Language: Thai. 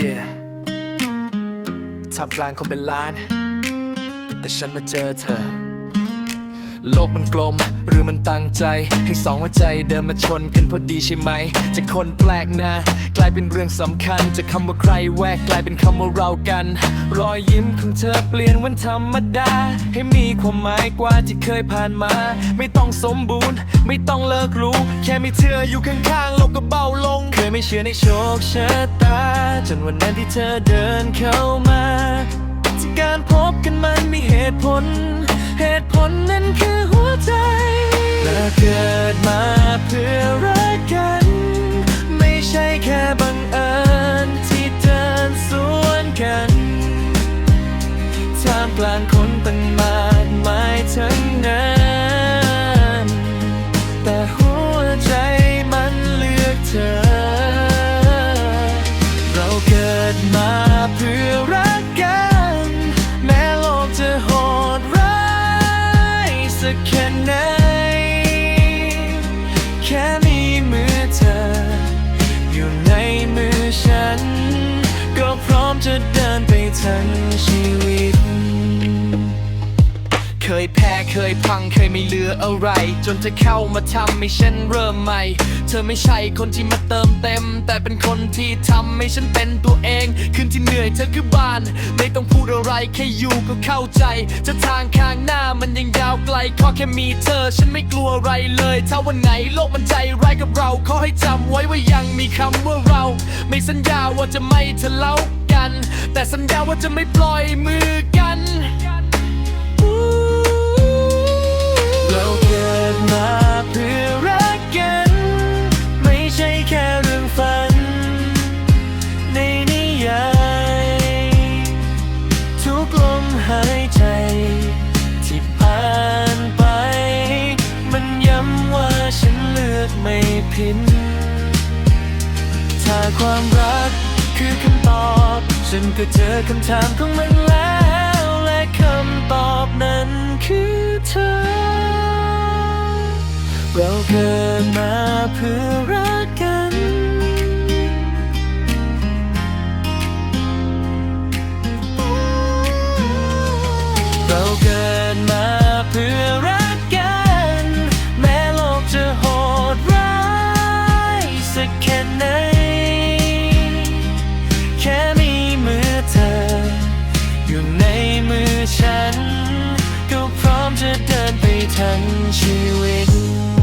Yeah ทำกลางคนเป็นล้าน แต่ฉันมาเจอเธอ โลกมันกลม หรือมันตั้งใจ ให้สองหัวใจเดินมาชนกันพอดีใช่ไหม จากคนแปลกหน้ากลายเป็นเรื่องสำคัญ จากคำว่าใครแวกกลายเป็นคำว่าเรากัน รอยยิ้มของเธอเปลี่ยนวันธรรมดา ให้มีความหมายกว่าที่เคยผ่านมา ไม่ต้องสมบูรณ์ ไม่ต้องเลิกรู้ แค่มีเธออยู่ข้างๆโลกก็เบาลง เคยไม่เชื่อในโชคชะตา จนวันนั้นที่เธอเดินเข้ามา ที่การพบกันมันมีเหตุผล เหตุผลนั้นคือหัวใจและเกิดมาเพื่อรักกัน ไม่ใช่แค่บังเอิญที่เดินสวนกันท่ามกลางคนตั้งมากมายทั้งนั้นแต่หัวใจมันเลือกเธอ เราเกิดมาเพื่อ สักแค่ไหน แค่มีมือเธอ อยู่ในมือฉัน ก็พร้อมจะเดินไปทั้งชีวิต ยแพ้เคยพังเคยไม่เหลืออะไร จนเธอเข้ามาทำให้ฉันเริ่มใหม่ เธอไม่ใช่คนที่มาเติมเต็ม แต่เป็นคนที่ทำให้ฉันเป็นตัวเอง คืนที่เหนื่อยเธอคือบ้าน ไม่ต้องพูดอะไรแค่อยู่ก็เข้าใจ จะทางข้างหน้ามันยังยาวไกลขอแค่มีเธอ ฉันไม่กลัวอะไรเลย ถ้าวันไหนโลกมันใจร้ายกับเราขอให้จำไว้ว่ายังมีคำว่าเรา ไม่สัญญาว่าจะไม่ทะเลาะกัน แต่สัญญาว่าจะไม่ปล่อยมือ ไม่ผิดถ้าความรักคือคำตอบ ฉันก็เจอคำถามของมันแล้ว และคำตอบนั้นคือเธอ เราเกิดมาเพื่อรักกัน ทันชีวิต